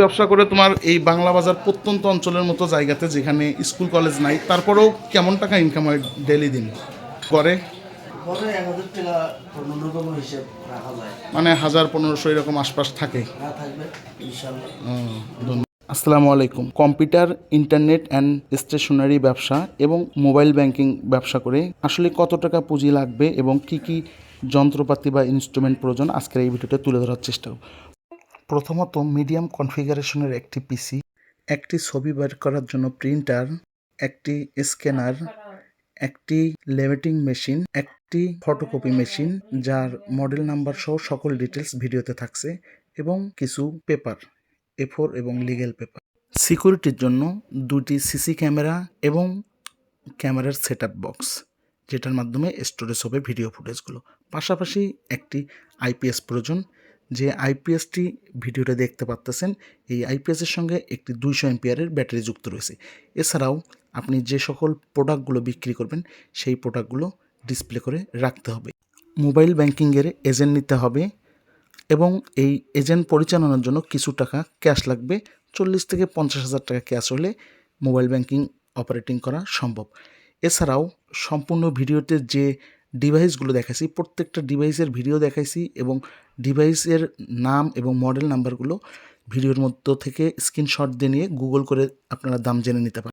ব্যবসা করে তোমার এই বাংলা বাজার প্রত্যন্ত অঞ্চলের মতো জায়গাতে যেখানে স্কুল কলেজ নাই তারপরেও কেমন টাকা ইনকাম হয় ডেলি দিন? করে মানে হাজার পনেরোশো এরকম আশপাশ থাকে? ইনশাল্লাহ। আসসালামু আলাইকুম। কম্পিউটার ইন্টারনেট অ্যান্ড স্টেশনারি ব্যবসা এবং মোবাইল ব্যাংকিং ব্যবসা করে আসলে কত টাকা পুঁজি লাগবে এবং কি কি যন্ত্রপাতি বা ইনস্ট্রুমেন্ট প্রয়োজন? আজকের এই ভিডিওতে তুলে ধরার চেষ্টা করব। প্রথমত মিডিয়াম কনফিগারেশনের একটি পিসি একটি ছবি বের করার জন্য প্রিন্টার, একটি স্ক্যানার, একটি লেমিটিং মেশিন, একটি ফটোকপি মেশিন, যার মডেল নাম্বার সহ সকল ডিটেলস ভিডিওতে থাকছে, এবং কিছু পেপার এ ফোর এবং লিগেল পেপার। সিকিউরিটির জন্য দুটি সিসি ক্যামেরা এবং ক্যামেরার সেট বক্স, যেটার মাধ্যমে স্টোরেজ হবে ভিডিও ফুটেজগুলো। পাশাপাশি একটি আইপিএস প্রয়োজন যে আইপিএসটি ভিডিওটা দেখতে পাচ্তেছেন এই আইপিএসের সঙ্গে একটি দুইশো এমপিয়ারের ব্যাটারি যুক্ত রয়েছে। এছাড়াও আপনি যে সকল প্রোডাক্টগুলো বিক্রি করবেন, সেই প্রোডাক্টগুলো ডিসপ্লে করে রাখতে হবে। মোবাইল ব্যাংকিংয়ের এজেন্ট নিতে হবে এবং এই এজেন্ট পরিচালনার জন্য কিছু টাকা ক্যাশ লাগবে। চল্লিশ থেকে পঞ্চাশ হাজার টাকা ক্যাশ হলে মোবাইল ব্যাংকিং অপারেটিং করা সম্ভব। এছাড়াও সম্পূর্ণ ভিডিওতে যে ডিভাইসগুলো দেখাইছি, প্রত্যেকটা ডিভাইসের ভিডিও দেখাইছি এবং ডিভাইসের নাম এবং মডেল নাম্বারগুলো ভিডিওর মধ্য থেকে স্ক্রিনশট দিয়ে নিয়ে গুগল করে আপনারা দাম জেনে নিতে পারেন